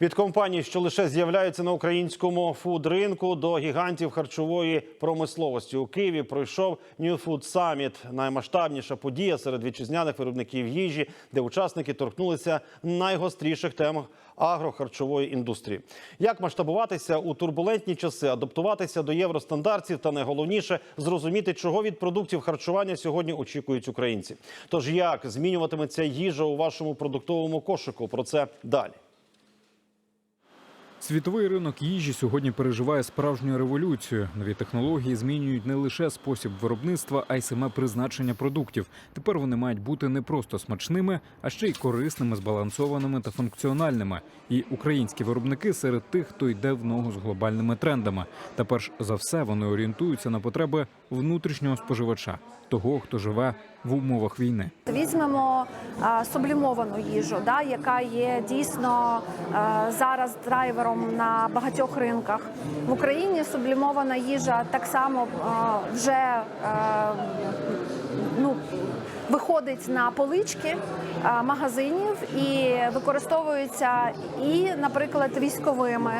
Від компаній, що лише з'являються на українському фуд-ринку, до гігантів харчової промисловості у Києві пройшов New Food Summit – наймасштабніша подія серед вітчизняних виробників їжі, де учасники торкнулися найгостріших тем агрохарчової індустрії. Як масштабуватися у турбулентні часи, адаптуватися до євростандартів та найголовніше зрозуміти, чого від продуктів харчування сьогодні очікують українці. Тож як змінюватиметься їжа у вашому продуктовому кошику? Про це далі. Світовий ринок їжі сьогодні переживає справжню революцію. Нові технології змінюють не лише спосіб виробництва, а й саме призначення продуктів. Тепер вони мають бути не просто смачними, а ще й корисними, збалансованими та функціональними. І українські виробники серед тих, хто йде в ногу з глобальними трендами. Та перш за все вони орієнтуються на потреби внутрішнього споживача, того, хто живе в умовах війни. Візьмемо а, сублімовану їжу, да, яка є дійсно а, зараз драйвером на багатьох ринках. В Україні сублімована їжа так само а, вже а, ну, виходить на полички магазинів і використовується і, наприклад, військовими,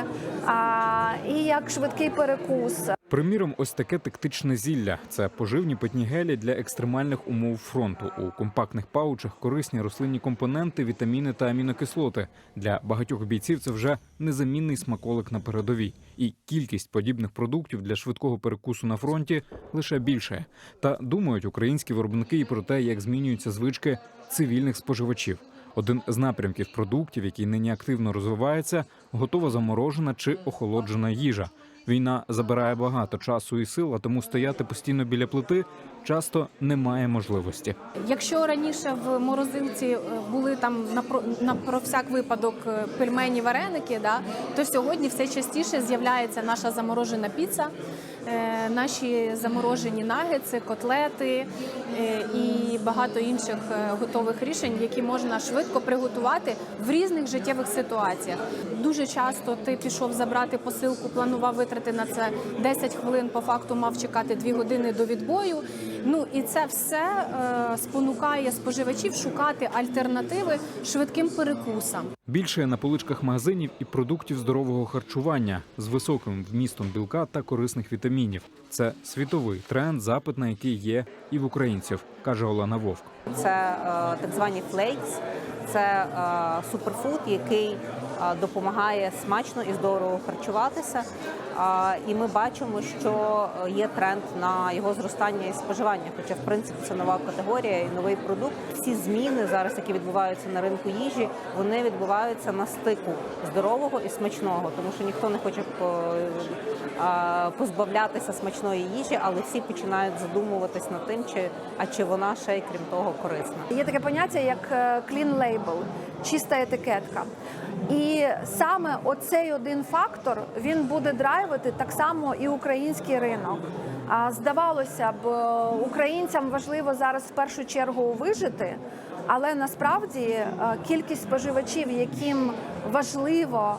і як швидкий перекус. Приміром, ось таке тактичне зілля це поживні питні гелі для екстремальних умов фронту. У компактних паучах корисні рослинні компоненти, вітаміни та амінокислоти. Для багатьох бійців це вже незамінний смаколик на передовій. І кількість подібних продуктів для швидкого перекусу на фронті лише більше. Та думають українські виробники і про те, як змінюються звички цивільних споживачів. Один з напрямків продуктів, який нині активно розвивається, готова заморожена чи охолоджена їжа. Війна забирає багато часу і сил, а тому стояти постійно біля плити часто немає можливості. Якщо раніше в морозилці е, були там на про, на про всяк випадок е, пельмені, вареники, да, то сьогодні все частіше з'являється наша заморожена піца, наші заморожені нагетси, котлети е, і багато інших е, готових рішень, які можна швидко приготувати в різних життєвих ситуаціях. Дуже часто ти пішов забрати посилку, планував витрати на це 10 хвилин, по факту мав чекати 2 години до відбою. Ну і це все е, спонукає споживачів шукати альтернативи швидким перекусам. Більше на поличках магазинів і продуктів здорового харчування з високим вмістом білка та корисних вітамінів. Це світовий тренд, запит на який є і в українців, каже Олена Вовк. Це е, так звані флейкс, це е, суперфуд, який допомагає смачно і здорово харчуватися. І ми бачимо, що є тренд на його зростання і споживання. Хоча, в принципі, це нова категорія і новий продукт. Всі зміни зараз, які відбуваються на ринку їжі, вони відбуваються на стику здорового і смачного, тому що ніхто не хоче е, позбавлятися смачної їжі, але всі починають задумуватись над тим, чи а чи вона ще й крім того корисна. Є таке поняття як е, clean label, чиста етикетка. І саме оцей один фактор він буде драйвити так само і український ринок. Здавалося б, українцям важливо зараз в першу чергу вижити, але насправді е, кількість споживачів, яким важливо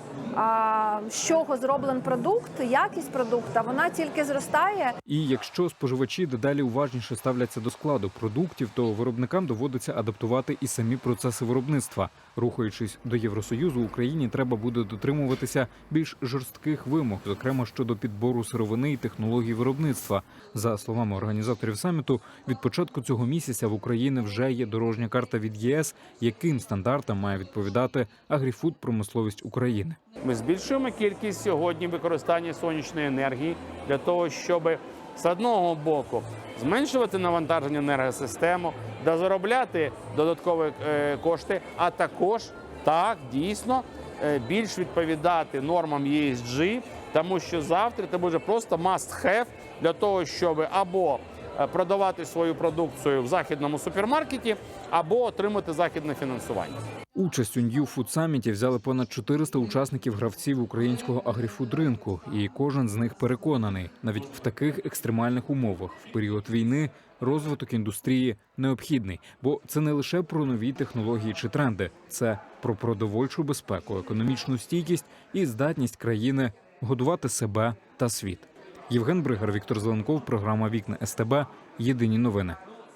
з чого зроблений продукт, якість продукту, вона тільки зростає. І якщо споживачі дедалі уважніше ставляться до складу продуктів, то виробникам доводиться адаптувати і самі процеси виробництва. Рухаючись до Євросоюзу, Україні треба буде дотримуватися більш жорстких вимог, зокрема щодо підбору сировини і технологій виробництва. За словами організаторів саміту, від початку цього місяця в Україні вже є дорожня карта від ЄС, яким стандартам має відповідати агріфуд промисловість України. Ми збільшуємо кількість сьогодні використання сонячної енергії для того, щоб з одного боку зменшувати навантаження енергосистему, да заробляти додаткові е, кошти, а також так дійсно е, більш відповідати нормам ESG, тому що завтра це буде просто must have для того, щоб або е, продавати свою продукцію в західному супермаркеті, або отримати західне фінансування. Участь у New Food Summit взяли понад 400 учасників гравців українського агріфуд ринку, і кожен з них переконаний, навіть в таких екстремальних умовах в період війни розвиток індустрії необхідний, бо це не лише про нові технології чи тренди, це про продовольчу безпеку, економічну стійкість і здатність країни годувати себе та світ. Євген Бригар, Віктор Зеленков, програма Вікна СТБ. Єдині новини.